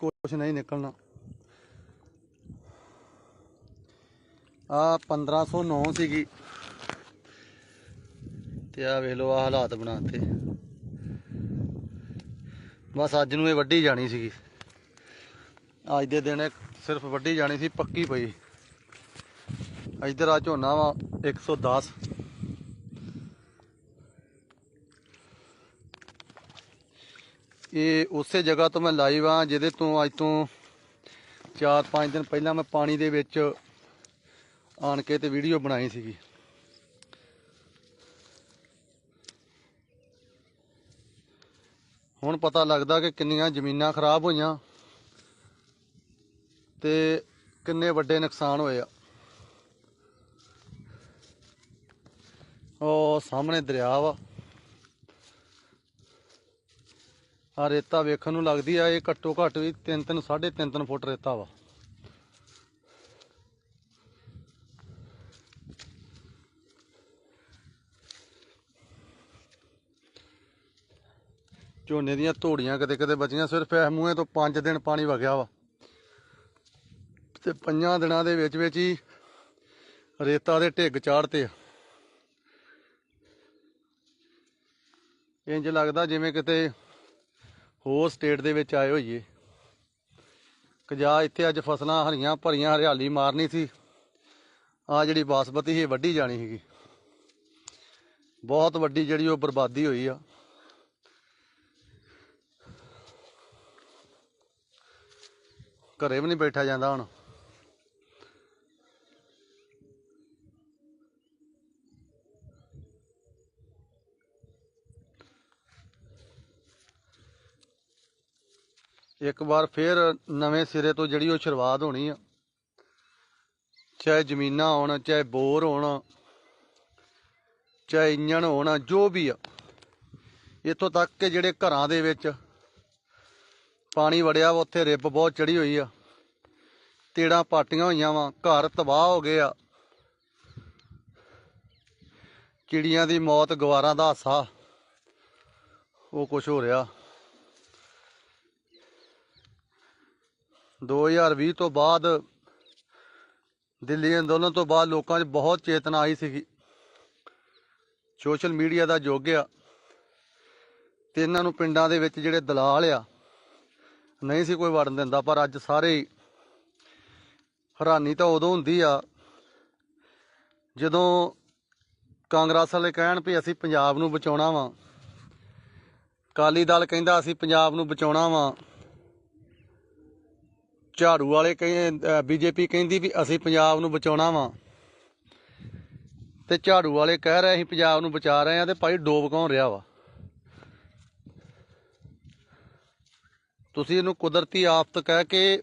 ਕੁਛ ਨਹੀਂ ਨਿਕਲਣਾ। ਆ 1509 ਸੀਗੀ। ਤੇ ਆ ਵੇਖ ਲਓ, ਆ ਹਾਲਾਤ ਬਣਾਤੇ। ਬਸ ਅੱਜ ਨੂੰ ਇਹ ਵੱਢੀ ਜਾਣੀ ਸੀਗੀ। ਅੱਜ ਦੇ ਦਿਨ ਸਿਰਫ ਵੱਢੀ ਜਾਣੀ ਸੀ, ਪੱਕੀ ਪਈ। ਇਧਰ ਆ ਝੋਨਾ ਵਾ 110 ਇਹ ਉਸੇ ਜਗ੍ਹਾ ਤੋਂ ਮੈਂ ਲਾਈਵ ਆ ਜਿਹਦੇ ਤੋਂ ਅੱਜ ਤੋਂ 4-5 ਦਿਨ ਪਹਿਲਾਂ ਮੈਂ ਪਾਣੀ ਦੇ ਵਿੱਚ ਆਣ ਕੇ ਤੇ ਵੀਡੀਓ ਬਣਾਈ ਸੀਗੀ। ਹੁਣ ਪਤਾ ਲੱਗਦਾ ਕਿ ਕਿੰਨੀਆਂ ਜ਼ਮੀਨਾਂ ਖਰਾਬ ਹੋਈਆਂ ਤੇ ਕਿੰਨੇ ਵੱਡੇ ਨੁਕਸਾਨ ਹੋਏ ਆ। ਉਹ ਸਾਹਮਣੇ ਦਰਿਆ ਵਾ। ਆ ਰੇਤਾ ਵੇਖਣ ਨੂੰ ਲੱਗਦੀ ਆ, ਇਹ ਘੱਟੋ ਘੱਟ ਵੀ 3 3 3.5 3 ਫੁੱਟ ਰੇਤਾ ਵਾ। ਝੋਨੇ ਦੀਆਂ ਧੋੜੀਆਂ ਕਿਤੇ ਕਿਤੇ ਬਚੀਆਂ, ਸਿਰਫ ਇਹ ਮੂੰਹੇ ਤੋਂ 5 ਦਿਨ ਪਾਣੀ ਵਗਿਆ ਵਾ। ਤੇ ਪੰਜਾਂ ਦਿਨਾਂ ਦੇ ਵਿੱਚ ਵਿੱਚ ਹੀ ਰੇਤਾ ਦੇ ਢਿੱਗ ਚਾੜਤੇ ਆ। ਇੰਜ ਲੱਗਦਾ ਜਿਵੇਂ ਕਿਤੇ ਹੋਰ ਸਟੇਟ ਦੇ ਵਿੱਚ ਆਏ ਹੋਈਏ। ਕਿ ਜਾ ਇੱਥੇ ਅੱਜ ਫਸਲਾਂ ਹਰੀਆਂ ਭਰੀਆਂ ਹਰਿਆਲੀ ਮਾਰਨੀ ਸੀ। ਆ ਜਿਹੜੀ ਬਾਸਮਤੀ ਸੀ ਵੱਢੀ ਜਾਣੀ ਸੀਗੀ। ਬਹੁਤ ਵੱਡੀ ਜਿਹੜੀ ਉਹ ਬਰਬਾਦੀ ਹੋਈ ਆ। ਘਰੇ ਵੀ ਨਹੀਂ ਬੈਠਾ ਜਾਂਦਾ ਹੁਣ। ਇੱਕ ਵਾਰ ਫੇਰ ਨਵੇਂ ਸਿਰੇ ਤੋਂ ਜਿਹੜੀ ਉਹ ਸ਼ੁਰੂਆਤ ਹੋਣੀ ਆ। ਚਾਹੇ ਜ਼ਮੀਨਾਂ ਹੋਣ, ਚਾਹੇ ਬੋਰ ਹੋਣ, ਚਾਹੇ ਇੰਜਣ ਹੋਣ, ਜੋ ਵੀ ਆ। ਇੱਥੋਂ ਤੱਕ ਕਿ ਜਿਹੜੇ ਘਰਾਂ ਦੇ ਵਿੱਚ ਪਾਣੀ ਵੜਿਆ ਵਾ, ਉੱਥੇ ਰਿੱਬ ਬਹੁਤ ਚੜੀ ਹੋਈ ਆ। ਤੇੜਾਂ ਪਾਟੀਆਂ ਹੋਈਆਂ ਵਾ, ਘਰ ਤਬਾਹ ਹੋ ਗਏ ਆ। ਚਿੜੀਆਂ ਦੀ ਮੌਤ, ਗਵਾਰਾਂ ਦਾ ਹਾਸਾ, ਉਹ ਕੁਝ ਹੋ ਰਿਹਾ। 2020 ਤੋਂ ਬਾਅਦ ਦਿੱਲੀ ਅੰਦੋਲਨ ਤੋਂ ਬਾਅਦ ਲੋਕਾਂ 'ਚ ਬਹੁਤ ਚੇਤਨਾ ਆਈ ਸੀਗੀ। ਸੋਸ਼ਲ ਮੀਡੀਆ ਦਾ ਯੁੱਗ ਆ ਤੇ ਇਹਨਾਂ ਨੂੰ ਪਿੰਡਾਂ ਦੇ ਵਿੱਚ ਜਿਹੜੇ ਦਲਾਲ ਆ, ਨਹੀਂ ਸੀ ਕੋਈ ਵੜਨ ਦਿੰਦਾ, ਪਰ ਅੱਜ ਸਾਰੇ ਹੈਰਾਨੀ ਤਾਂ ਉਦੋਂ ਹੁੰਦੀ ਆ ਜਦੋਂ ਕਾਂਗਰਸ ਵਾਲੇ ਕਹਿਣ ਵੀ ਅਸੀਂ ਪੰਜਾਬ ਨੂੰ ਬਚਾਉਣਾ ਵਾ। ਕਾਲੀ ਦਲ ਕਹਿੰਦਾ ਅਸੀਂ ਪੰਜਾਬ ਨੂੰ ਬਚਾਉਣਾ ਵਾ। ਝਾੜੂ ਵਾਲੇ ਕਹਿੰਦੇ ਬੀਜੇਪੀ ਕਹਿੰਦੀ ਵੀ ਅਸੀਂ ਪੰਜਾਬ ਨੂੰ ਬਚਾਉਣਾ ਵਾ। ਤੇ ਝਾੜੂ ਵਾਲੇ ਕਹਿ ਰਹੇ ਅਸੀਂ ਪੰਜਾਬ ਨੂੰ ਬਚਾ ਰਹੇ ਆ ਤੇ ਭਾਈ ਡੋਬ ਕੌਣ ਰਿਹਾ ਵਾ? ਤੁਸੀਂ ਇਹਨੂੰ ਕੁਦਰਤੀ ਆਫਤ ਕਹਿ ਕੇ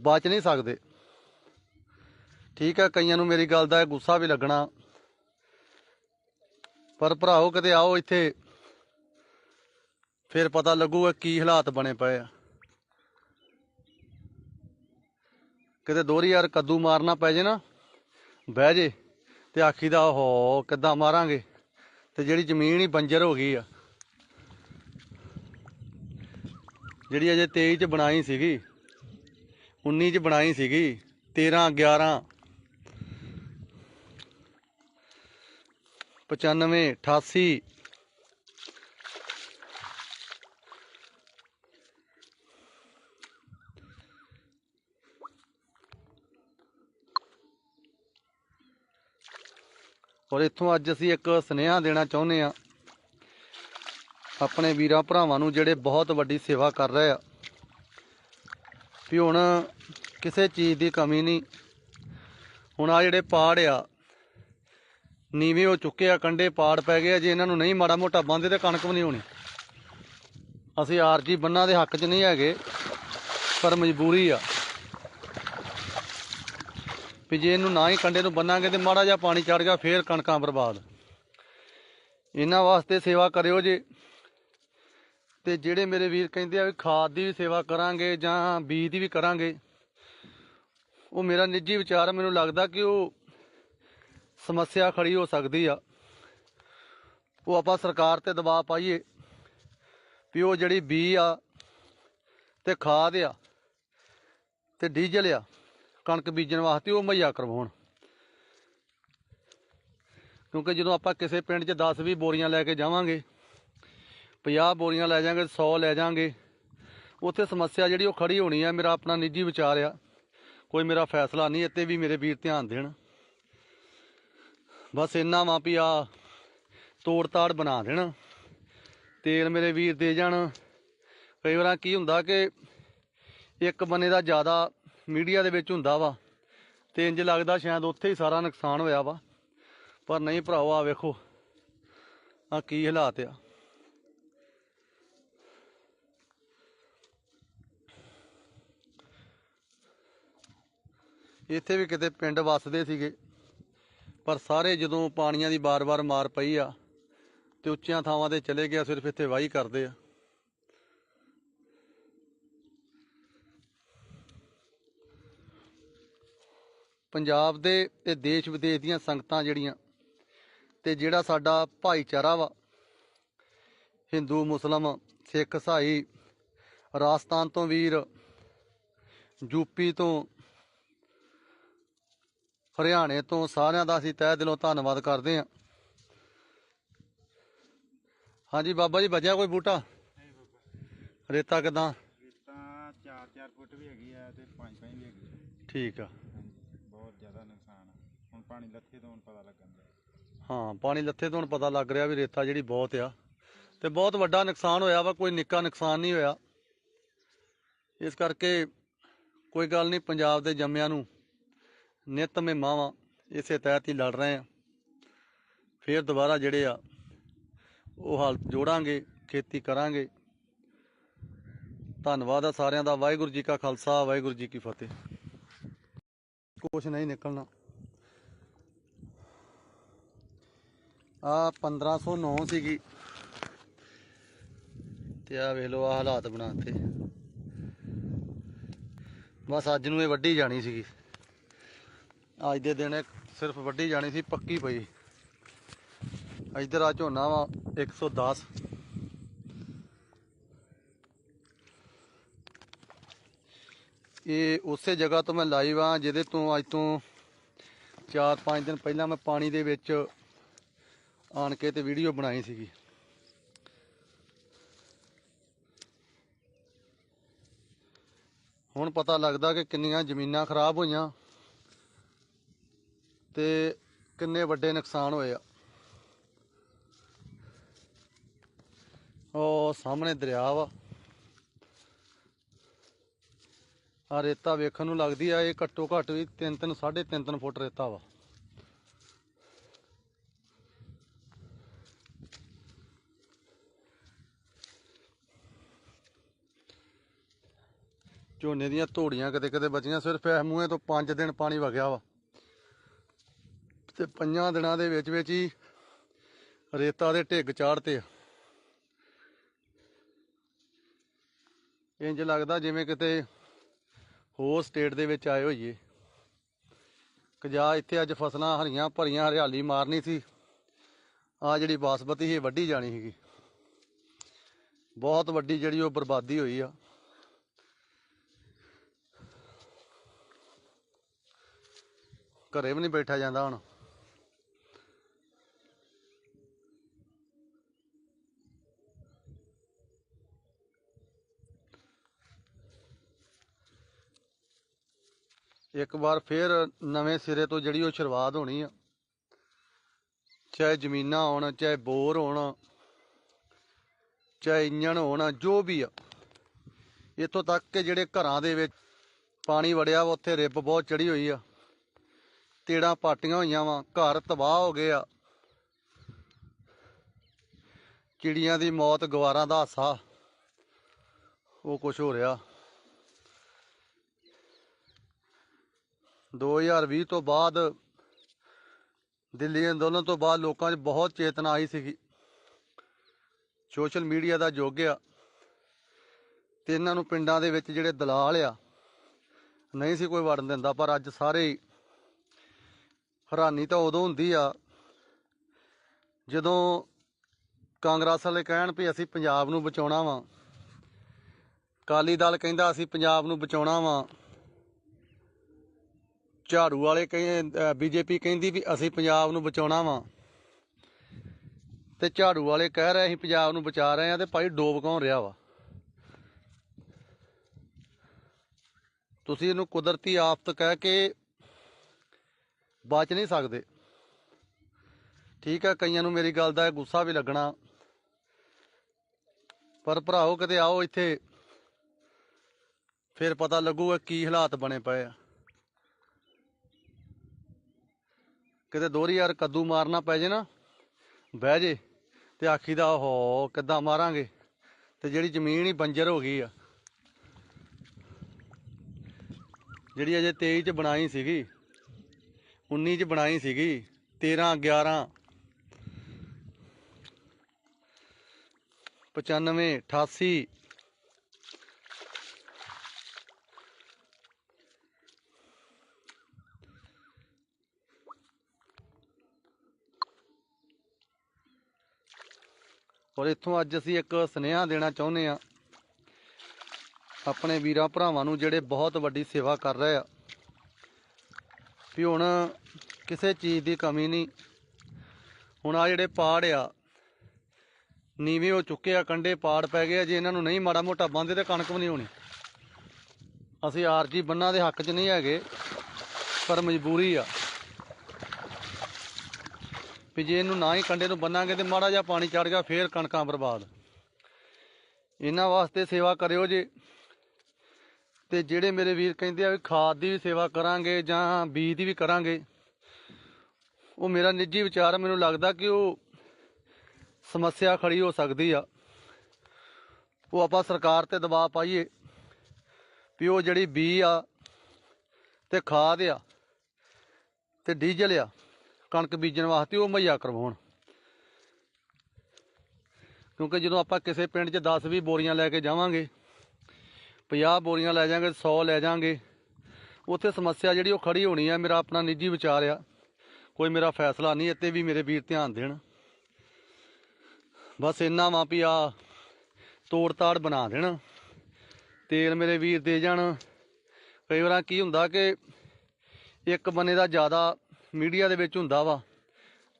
ਬਚ ਨਹੀਂ ਸਕਦੇ। ਠੀਕ ਹੈ ਕਈਆਂ ਨੂੰ ਮੇਰੀ ਗੱਲ ਦਾ ਗੁੱਸਾ ਵੀ ਲੱਗਣਾ। ਪਰ ਭਰਾਓ, ਕਦੇ ਆਓ ਇੱਥੇ, ਫਿਰ ਪਤਾ ਲੱਗੂਗਾ ਕੀ ਹਾਲਾਤ ਬਣੇ ਪਏ ਆ। ਕਿਤੇ ਦੋਹਰੀ ਯਾਰ ਕੱਦੂ ਮਾਰਨਾ ਪੈ ਜੇ ਨਾ, ਬਹਿ ਜੇ ਤੇ ਆਖੀ ਦਾ ਹੋ ਕਿੱਦਾਂ ਮਾਰਾਂਗੇ? ਤੇ ਜਿਹੜੀ ਜ਼ਮੀਨ ਹੀ ਬੰਜਰ ਹੋ ਗਈ ਆ। ਜਿਹੜੀ ਅਜੇ 23 ਚ ਬਣਾਈ ਸੀਗੀ 19 ਚ ਬਣਾਈ ਸੀਗੀ 13 11 95 88 ਔਰ ਇੱਥੋਂ ਅੱਜ ਅਸੀਂ ਇੱਕ ਸੁਨੇਹਾ ਦੇਣਾ ਚਾਹੁੰਦੇ ਆ ਆਪਣੇ ਵੀਰਾਂ ਭਰਾਵਾਂ ਨੂੰ ਜਿਹੜੇ ਬਹੁਤ ਵੱਡੀ ਸੇਵਾ ਕਰ ਰਹੇ ਆ। ਵੀ ਹੁਣ ਕਿਸੇ ਚੀਜ਼ ਦੀ ਕਮੀ ਨਹੀਂ। ਹੁਣ ਆ ਜਿਹੜੇ ਪਾੜ ਆ, ਨੀਵੇਂ ਹੋ ਚੁੱਕੇ ਆ ਕੰਡੇ ਪਾੜ ਪੈ ਗਏ ਆ, ਜੇ ਇਹਨਾਂ ਨੂੰ ਨਹੀਂ ਮਾੜਾ ਮੋਟਾ ਬੰਦੇ ਤੇ ਕਣਕ ਵੀ ਨਹੀਂ ਹੋਣੀ। ਅਸੀਂ ਆਰਜੀ ਬੰਨਾਂ ਦੇ ਹੱਕ 'ਚ ਨਹੀਂ ਹੈਗੇ, ਪਰ ਮਜਬੂਰੀ ਆ। ਵੀ ਜੇ ਇਹਨੂੰ ਨਾ ਹੀ ਕੰਡੇ ਨੂੰ ਬੰਨਾਂਗੇ ਤੇ ਮਾੜਾ ਜਿਹਾ ਪਾਣੀ ਚੜ ਗਿਆ, ਫੇਰ ਕਣਕਾਂ ਬਰਬਾਦ। ਇਹਨਾਂ ਵਾਸਤੇ ਸੇਵਾ ਕਰਿਓ ਜੇ। ਤੇ ਜਿਹੜੇ ਮੇਰੇ ਵੀਰ ਕਹਿੰਦੇ ਆ ਵੀ ਖਾਦ ਦੀ ਵੀ ਸੇਵਾ ਕਰਾਂਗੇ ਜਾਂ ਬੀਜ ਦੀ ਵੀ ਕਰਾਂਗੇ, ਉਹ ਮੇਰਾ ਨਿੱਜੀ ਵਿਚਾਰ ਮੈਨੂੰ ਲੱਗਦਾ ਕਿ ਉਹ ਸਮੱਸਿਆ ਖੜੀ ਹੋ ਸਕਦੀ ਆ। ਉਹ ਆਪਾਂ ਸਰਕਾਰ ਤੇ ਦਬਾਅ ਪਾਈਏ ਵੀ ਉਹ ਜਿਹੜੀ ਬੀ ਆ ਤੇ ਖਾਦ ਆ ਤੇ ਡੀਜ਼ਲ ਆ ਕਣਕ ਬੀਜਣ ਵਾਸਤੇ ਉਹ ਮੁਹੱਈਆ ਕਰਵਾਉਣ। ਕਿਉਂਕਿ ਜਦੋਂ ਆਪਾਂ ਕਿਸੇ ਪਿੰਡ 'ਚ 10 20 ਬੋਰੀਆਂ ਲੈ ਕੇ ਜਾਵਾਂਗੇ 50 ਬੋਰੀਆਂ ਲੈ ਜਾਾਂਗੇ 100 ਲੈ ਜਾਾਂਗੇ ਉੱਥੇ ਸਮੱਸਿਆ ਜਿਹੜੀ ਉਹ ਖੜੀ ਹੋਣੀ ਆ, ਮੇਰਾ ਆਪਣਾ ਨਿੱਜੀ ਵਿਚਾਰ ਆ। ਕੋਈ ਮੇਰਾ ਫੈਸਲਾ ਨਹੀਂ, ਇੱਥੇ ਵੀ ਮੇਰੇ ਵੀਰ ਧਿਆਨ ਦੇਣ। ਬਸ ਇੰਨਾ ਵਾਂ ਵੀ ਆ ਤੋੜ ਤਾੜ ਬਣਾ ਦੇਣ, ਤੇਲ ਮੇਰੇ ਵੀਰ ਦੇ ਜਾਣ। ਕਈ ਵਾਰਾਂ ਕੀ ਹੁੰਦਾ ਕਿ ਇੱਕ ਬੰਨੇ ਦਾ ਜ਼ਿਆਦਾ ਮੀਡੀਆ ਦੇ ਵਿੱਚ ਹੁੰਦਾ ਵਾ ਤੇ ਇੰਜ ਲੱਗਦਾ ਸ਼ਾਇਦ ਉੱਥੇ ਹੀ ਸਾਰਾ ਨੁਕਸਾਨ ਹੋਇਆ ਵਾ। ਪਰ ਨਹੀਂ ਭਰਾਓ ਆ ਵੇਖੋ ਆ ਕੀ ਹਾਲਾਤ ਆ। ਇੱਥੇ ਵੀ ਕਿਤੇ ਪਿੰਡ ਵੱਸਦੇ ਸੀਗੇ, ਪਰ ਸਾਰੇ ਜਦੋਂ ਪਾਣੀਆਂ ਦੀ ਬਾਰ-ਬਾਰ ਮਾਰ ਪਈ ਆ ਤੇ ਉੱਚੀਆਂ ਥਾਵਾਂ ਤੇ ਚਲੇ ਗਿਆ, ਸਿਰਫ ਇੱਥੇ ਵਾਹੀ ਕਰਦੇ ਆ। ਪੰਜਾਬ ਦੇ ਤੇ ਦੇਸ਼ ਵਿਦੇਸ਼ ਦੀਆਂ ਸੰਗਤਾਂ ਜਿਹੜੀਆਂ ਤੇ ਜਿਹੜਾ ਸਾਡਾ ਭਾਈਚਾਰਾ ਵਾ ਹਿੰਦੂ ਮੁਸਲਮ ਸਿੱਖ ਈਸਾਈ ਰਾਜਸਥਾਨ ਤੋਂ ਵੀਰ ਯੂਪੀ ਤੋਂ ਹਰਿਆਣੇ ਤੋਂ ਸਾਰਿਆਂ ਦਾ ਅਸੀਂ ਤਹਿ ਦਿਲੋਂ ਧੰਨਵਾਦ ਕਰਦੇ ਹਾਂ। ਹਾਂਜੀ ਬਾਬਾ ਜੀ ਬਚਿਆ ਕੋਈ ਬੂਟਾ? ਰੇਤਾ ਕਿਦਾਂ? ਤਾਂ 4-4 ਫੁੱਟ ਵੀ ਹੈਗੀ ਆ ਤੇ 5-5 ਵੀ ਹੈਗੀ। ਠੀਕ ਆ ਹਾਂਜੀ ਬਹੁਤ ਜ਼ਿਆਦਾ ਨੁਕਸਾਨ ਆ ਹੁਣ ਪਾਣੀ ਲੱਥੇ ਤੋਂ ਹੁਣ ਪਤਾ ਲੱਗਣ ਦਾ ਹਾਂ, ਪਾਣੀ ਲੱਥੇ ਤੋਂ ਹੁਣ ਪਤਾ ਲੱਗ ਰਿਹਾ ਵੀ ਰੇਤਾ ਜਿਹੜੀ ਬਹੁਤ ਆ। ਤੇ ਬਹੁਤ ਵੱਡਾ ਨੁਕਸਾਨ ਹੋਇਆ ਵਾ, ਕੋਈ ਨਿੱਕਾ ਨੁਕਸਾਨ ਨਹੀਂ ਹੋਇਆ। ਇਸ ਕਰਕੇ ਕੋਈ ਗੱਲ ਨਹੀਂ, ਪੰਜਾਬ ਦੇ ਜੰਮਿਆਂ ਨੂੰ ਨਿਤ ਮਹਿਮਾਵਾਂ ਇਸੇ ਤਹਿਤ ਹੀ ਲੜ ਰਹੇ ਆ। ਫੇਰ ਦੁਬਾਰਾ ਜਿਹੜੇ ਆ, ਉਹ ਹਾਲਤ ਜੋੜਾਂਗੇ, ਖੇਤੀ ਕਰਾਂਗੇ। ਧੰਨਵਾਦ ਆ ਸਾਰਿਆਂ ਦਾ। ਵਾਹਿਗੁਰੂ ਜੀ ਕਾ ਖਾਲਸਾ, ਵਾਹਿਗੁਰੂ ਜੀ ਕੀ ਫਤਿਹ। ਕੁਛ ਨਹੀਂ ਨਿਕਲਣਾ। ਆ 1509 ਸੀਗੀ। ਤੇ ਆ ਵੇਖ ਲਓ, ਆ ਹਾਲਾਤ ਬਣਾਤੇ ਬਸ ਅੱਜ ਨੂੰ ਇਹ ਵੱਢੀ ਜਾਣੀ ਸੀਗੀ। ਅੱਜ ਦੇ ਦਿਨ ਇਹ ਸਿਰਫ ਵੱਢੀ ਜਾਣੀ ਸੀ, ਪੱਕੀ ਪਈ। ਇੱਧਰ ਆ ਝੋਨਾ ਵਾ 110 ਇਹ ਉਸੇ ਜਗ੍ਹਾ ਤੋਂ ਮੈਂ ਲਾਈਵ ਆ ਜਿਹਦੇ ਤੋਂ ਅੱਜ ਤੋਂ 4-5 ਦਿਨ ਪਹਿਲਾਂ ਮੈਂ ਪਾਣੀ ਦੇ ਵਿੱਚ ਆਣ ਕੇ ਤੇ ਵੀਡੀਓ ਬਣਾਈ ਸੀਗੀ। ਹੁਣ ਪਤਾ ਲੱਗਦਾ ਕਿ ਕਿੰਨੀਆਂ ਜ਼ਮੀਨਾਂ ਖਰਾਬ ਹੋਈਆਂ ਤੇ ਕਿੰਨੇ ਵੱਡੇ ਨੁਕਸਾਨ ਹੋਏ ਆ। ਉਹ ਸਾਹਮਣੇ ਦਰਿਆ ਵਾ। ਆ ਰੇਤਾ ਵੇਖਣ ਨੂੰ ਲੱਗਦੀ ਆ, ਇਹ ਘੱਟੋ ਘੱਟ ਵੀ 3 3 3.5 3 ਫੁੱਟ ਰੇਤਾ ਵਾ। ਝੋਨੇ ਦੀਆਂ ਧੋੜੀਆਂ ਕਿਤੇ ਕਿਤੇ ਬਚੀਆਂ, ਸਿਰਫ ਇਹ ਮੂਹੇ ਤੋਂ 5 ਦਿਨ ਪਾਣੀ ਵਗਿਆ ਵਾ। ਤੇ ਪੰਜਾਂ ਦਿਨਾਂ ਦੇ ਵਿੱਚ ਵਿੱਚ ਹੀ ਰੇਤਾ ਦੇ ਢਿੱਗ ਚਾੜਤੇ ਆ। ਇੰਜ ਲੱਗਦਾ ਜਿਵੇਂ ਕਿਤੇ ਹੋਰ ਸਟੇਟ ਦੇ ਵਿੱਚ ਆਏ ਹੋਈਏ। ਕਿ ਜਾ ਇੱਥੇ ਅੱਜ ਫਸਲਾਂ ਹਰੀਆਂ ਭਰੀਆਂ ਹਰਿਆਲੀ ਮਾਰਨੀ ਸੀ। ਆ ਜਿਹੜੀ ਬਾਸਮਤੀ ਸੀ ਵੱਢੀ ਜਾਣੀ ਸੀਗੀ। ਬਹੁਤ ਵੱਡੀ ਜਿਹੜੀ ਉਹ ਬਰਬਾਦੀ ਹੋਈ ਆ। ਘਰੇ ਵੀ ਨਹੀਂ ਬੈਠਾ ਜਾਂਦਾ ਹੁਣ। ਇੱਕ ਵਾਰ ਫੇਰ ਨਵੇਂ ਸਿਰੇ ਤੋਂ ਜਿਹੜੀ ਉਹ ਸ਼ੁਰੂਆਤ ਹੋਣੀ ਆ। ਚਾਹੇ ਜ਼ਮੀਨਾਂ ਹੋਣ, ਚਾਹੇ ਬੋਰ ਹੋਣ, ਚਾਹੇ ਇੰਜਣ ਹੋਣ, ਜੋ ਵੀ ਆ। ਇੱਥੋਂ ਤੱਕ ਕਿ ਜਿਹੜੇ ਘਰਾਂ ਦੇ ਵਿੱਚ ਪਾਣੀ ਵੜਿਆ ਵਾ, ਉੱਥੇ ਰਿੱਬ ਬਹੁਤ ਚੜੀ ਹੋਈ ਆ। ਤੇੜਾਂ ਪਾਟੀਆਂ ਹੋਈਆਂ ਵਾ, ਘਰ ਤਬਾਹ ਹੋ ਗਏ ਆ। ਚਿੜੀਆਂ ਦੀ ਮੌਤ, ਗਵਾਰਾਂ ਦਾ ਹਾਸਾ, ਉਹ ਕੁਝ ਹੋ ਰਿਹਾ। 2020 ਤੋਂ ਬਾਅਦ ਦਿੱਲੀ ਅੰਦੋਲਨ ਤੋਂ ਬਾਅਦ ਲੋਕਾਂ 'ਚ ਬਹੁਤ ਚੇਤਨਾ ਆਈ ਸੀਗੀ। ਸੋਸ਼ਲ ਮੀਡੀਆ ਦਾ ਯੁੱਗ ਆ। ਤੇ ਇਹਨਾਂ ਨੂੰ ਪਿੰਡਾਂ ਦੇ ਵਿੱਚ ਜਿਹੜੇ ਦਲਾਲ ਆ, ਨਹੀਂ ਸੀ ਕੋਈ ਵੜਨ ਦਿੰਦਾ, ਪਰ ਅੱਜ ਸਾਰੇ ਹੈਰਾਨੀ ਤਾਂ ਉਦੋਂ ਹੁੰਦੀ ਆ, ਜਦੋਂ ਕਾਂਗਰਸ ਵਾਲੇ ਕਹਿਣ ਵੀ ਅਸੀਂ ਪੰਜਾਬ ਨੂੰ ਬਚਾਉਣਾ ਵਾ। ਕਾਲੀ ਦਲ ਕਹਿੰਦਾ ਅਸੀਂ ਪੰਜਾਬ ਨੂੰ ਬਚਾਉਣਾ ਵਾ। ਝਾੜੂ ਵਾਲੇ ਕਹਿੰਦੇ ਬੀਜੇਪੀ ਕਹਿੰਦੀ ਵੀ ਅਸੀਂ ਪੰਜਾਬ ਨੂੰ ਬਚਾਉਣਾ ਵਾ। ਤੇ ਝਾੜੂ ਵਾਲੇ ਕਹਿ ਰਹੇ ਅਸੀਂ ਪੰਜਾਬ ਨੂੰ ਬਚਾ ਰਹੇ ਆ ਤੇ ਭਾਈ ਡੋਬ ਕੌਣ ਰਿਹਾ ਵਾ? ਤੁਸੀਂ ਇਹਨੂੰ ਕੁਦਰਤੀ ਆਫਤ ਕਹਿ ਕੇ ਬਚ ਨਹੀਂ ਸਕਦੇ। ਠੀਕ ਹੈ ਕਈਆਂ ਨੂੰ ਮੇਰੀ ਗੱਲ ਦਾ ਗੁੱਸਾ ਵੀ ਲੱਗਣਾ। ਪਰ ਭਰਾਓ ਕਦੇ ਆਓ ਇੱਥੇ, ਫਿਰ ਪਤਾ ਲੱਗੂਗਾ ਕੀ ਹਾਲਾਤ ਬਣੇ ਪਏ ਆ। ਕਿਤੇ ਦੋਹਰੀ ਯਾਰ ਕੱਦੂ ਮਾਰਨਾ ਪੈ ਜੇ ਨਾ, ਬਹਿ ਜੇ ਤੇ ਆਖੀ ਦਾ ਹੋ ਕਿੱਦਾਂ ਮਾਰਾਂਗੇ? ਤੇ ਜਿਹੜੀ ਜ਼ਮੀਨ ਹੀ ਬੰਜਰ ਹੋ ਗਈ ਆ। ਜਿਹੜੀ ਅਜੇ 23 ਚ ਬਣਾਈ ਸੀਗੀ। 19 ਚ ਬਣਾਈ ਸੀਗੀ 13 11 95 88 ਔਰ ਇੱਥੋਂ ਅੱਜ ਅਸੀਂ ਇੱਕ ਸੁਨੇਹਾ ਦੇਣਾ ਚਾਹੁੰਦੇ ਆ ਆਪਣੇ ਵੀਰਾਂ ਭਰਾਵਾਂ ਨੂੰ ਜਿਹੜੇ ਬਹੁਤ ਵੱਡੀ ਸੇਵਾ ਕਰ ਰਹੇ ਆ। ਵੀ ਹੁਣ ਕਿਸੇ ਚੀਜ਼ ਦੀ ਕਮੀ ਨਹੀਂ। ਹੁਣ ਆ ਜਿਹੜੇ ਪਾੜ ਆ, ਨੀਵੇਂ ਹੋ ਚੁੱਕੇ ਆ ਕੰਡੇ ਪਾੜ ਪੈ ਗਏ ਆ, ਜੇ ਇਹਨਾਂ ਨੂੰ ਨਹੀਂ ਮਾੜਾ ਮੋਟਾ ਬੰਦੇ ਤੇ ਕਣਕ ਵੀ ਨਹੀਂ ਹੋਣੀ। ਅਸੀਂ ਆਰਜੀ ਬੰਨਾਂ ਦੇ ਹੱਕ 'ਚ ਨਹੀਂ ਹੈਗੇ, ਪਰ ਮਜਬੂਰੀ ਆ। ਵੀ ਜੇ ਇਹਨੂੰ ਨਾ ਹੀ ਕੰਡੇ ਨੂੰ ਬੰਨਾਂਗੇ ਤੇ ਮਾੜਾ ਜਿਹਾ ਪਾਣੀ ਚੜ ਗਿਆ, ਫੇਰ ਕਣਕਾਂ ਬਰਬਾਦ। ਇਹਨਾਂ ਵਾਸਤੇ ਸੇਵਾ ਕਰਿਓ ਜੇ। ਤੇ ਜਿਹੜੇ ਮੇਰੇ ਵੀਰ ਕਹਿੰਦੇ ਆ ਵੀ ਖਾਦ ਦੀ ਵੀ ਸੇਵਾ ਕਰਾਂਗੇ ਜਾਂ ਬੀਜ ਦੀ ਵੀ ਕਰਾਂਗੇ, ਉਹ ਮੇਰਾ ਨਿੱਜੀ ਵਿਚਾਰ ਮੈਨੂੰ ਲੱਗਦਾ ਕਿ ਉਹ ਸਮੱਸਿਆ ਖੜੀ ਹੋ ਸਕਦੀ ਆ। ਉਹ ਆਪਾਂ ਸਰਕਾਰ ਤੇ ਦਬਾਅ ਪਾਈਏ ਵੀ ਉਹ ਜਿਹੜੀ ਬੀ ਆ ਤੇ ਖਾਦ ਆ ਤੇ ਡੀਜ਼ਲ ਆ, ਕਣਕ ਬੀਜਣ ਵਾਸਤੇ ਉਹ ਮੁਹੱਈਆ ਕਰਵਾਉਣ। ਕਿਉਂਕਿ ਜਦੋਂ ਆਪਾਂ ਕਿਸੇ ਪਿੰਡ 'ਚ 10 20 ਬੋਰੀਆਂ ਲੈ ਕੇ ਜਾਵਾਂਗੇ 50 ਬੋਰੀਆਂ ਲੈ ਜਾਾਂਗੇ 100 ਲੈ ਜਾਾਂਗੇ ਉੱਥੇ ਸਮੱਸਿਆ ਜਿਹੜੀ ਉਹ ਖੜੀ ਹੋਣੀ ਆ, ਮੇਰਾ ਆਪਣਾ ਨਿੱਜੀ ਵਿਚਾਰ ਆ। ਕੋਈ ਮੇਰਾ ਫੈਸਲਾ ਨਹੀਂ, ਇੱਥੇ ਵੀ ਮੇਰੇ ਵੀਰ ਧਿਆਨ ਦੇਣ। ਬਸ ਇੰਨਾ ਵਾਂ ਵੀ ਆ ਤੋੜ ਤਾੜ ਬਣਾ ਦੇਣ। ਤੇਲ ਮੇਰੇ ਵੀਰ ਦੇ ਜਾਣ। ਕਈ ਵਾਰਾਂ ਕੀ ਹੁੰਦਾ ਕਿ ਇੱਕ ਬੰਨੇ ਦਾ ਜ਼ਿਆਦਾ ਮੀਡੀਆ ਦੇ ਵਿੱਚ ਹੁੰਦਾ ਵਾ,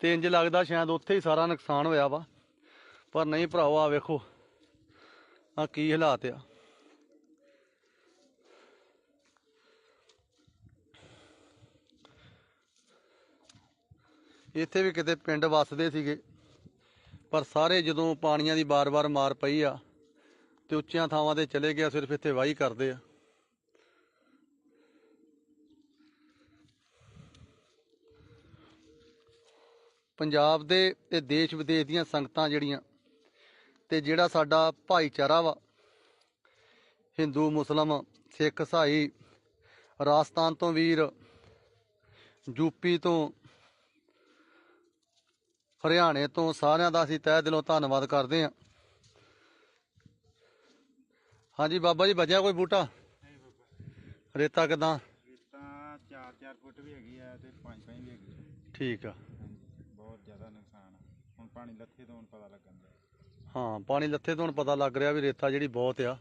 ਤੇ ਇੰਜ ਲੱਗਦਾ ਸ਼ਾਇਦ ਉੱਥੇ ਹੀ ਸਾਰਾ ਨੁਕਸਾਨ ਹੋਇਆ ਵਾ। ਪਰ ਨਹੀਂ ਭਰਾਓ ਆ ਵੇਖੋ ਆ ਕੀ ਹਾਲਾਤ ਆ। ਇੱਥੇ ਵੀ ਕਿਤੇ ਪਿੰਡ ਵੱਸਦੇ ਸੀਗੇ। ਪਰ ਸਾਰੇ ਜਦੋਂ ਪਾਣੀਆਂ ਦੀ ਬਾਰ-ਬਾਰ ਮਾਰ ਪਈ ਆ, ਤੇ ਉੱਚੀਆਂ ਥਾਵਾਂ ਤੇ ਚਲੇ ਗਿਆ ਸਿਰਫ ਇੱਥੇ ਵਾਹੀ ਕਰਦੇ ਆ। ਪੰਜਾਬ ਦੇ ਤੇ ਦੇਸ਼ ਵਿਦੇਸ਼ ਦੀਆਂ ਸੰਗਤਾਂ ਜਿਹੜੀਆਂ, ਤੇ ਜਿਹੜਾ ਸਾਡਾ ਭਾਈਚਾਰਾ ਵਾ, ਹਿੰਦੂ, ਮੁਸਲਮ, ਸਿੱਖ ਈਸਾਈ ਰਾਜਸਥਾਨ ਤੋਂ ਵੀਰ ਯੂਪੀ ਤੋਂ ਹਰਿਆਣੇ ਤੋਂ ਸਾਰਿਆਂ ਦਾ ਅਸੀਂ ਤਹਿ ਦਿਲੋਂ ਧੰਨਵਾਦ ਕਰਦੇ ਹਾਂ। ਹਾਂਜੀ ਬਾਬਾ ਜੀ ਬਚਿਆ ਕੋਈ ਬੂਟਾ? ਰੇਤਾ ਕਿਦਾਂ? ਤਾਂ 4-4 ਫੁੱਟ ਵੀ ਹੈਗੀ ਆ ਤੇ 5-5 ਵੀ ਹੈਗੀ ਆ। ਠੀਕ ਆ। ਬਹੁਤ ਜ਼ਿਆਦਾ ਨੁਕਸਾਨ ਆ। ਹੁਣ ਪਾਣੀ ਲੱਥੇ ਤੋਂ ਹੁਣ ਪਤਾ ਲੱਗਣ ਦਾ ਹਾਂ ਪਾਣੀ ਲੱਥੇ ਤੋਂ ਹੁਣ ਪਤਾ ਲੱਗ ਰਿਹਾ ਵੀ ਰੇਤਾ ਜਿਹੜੀ ਬਹੁਤ ਆ।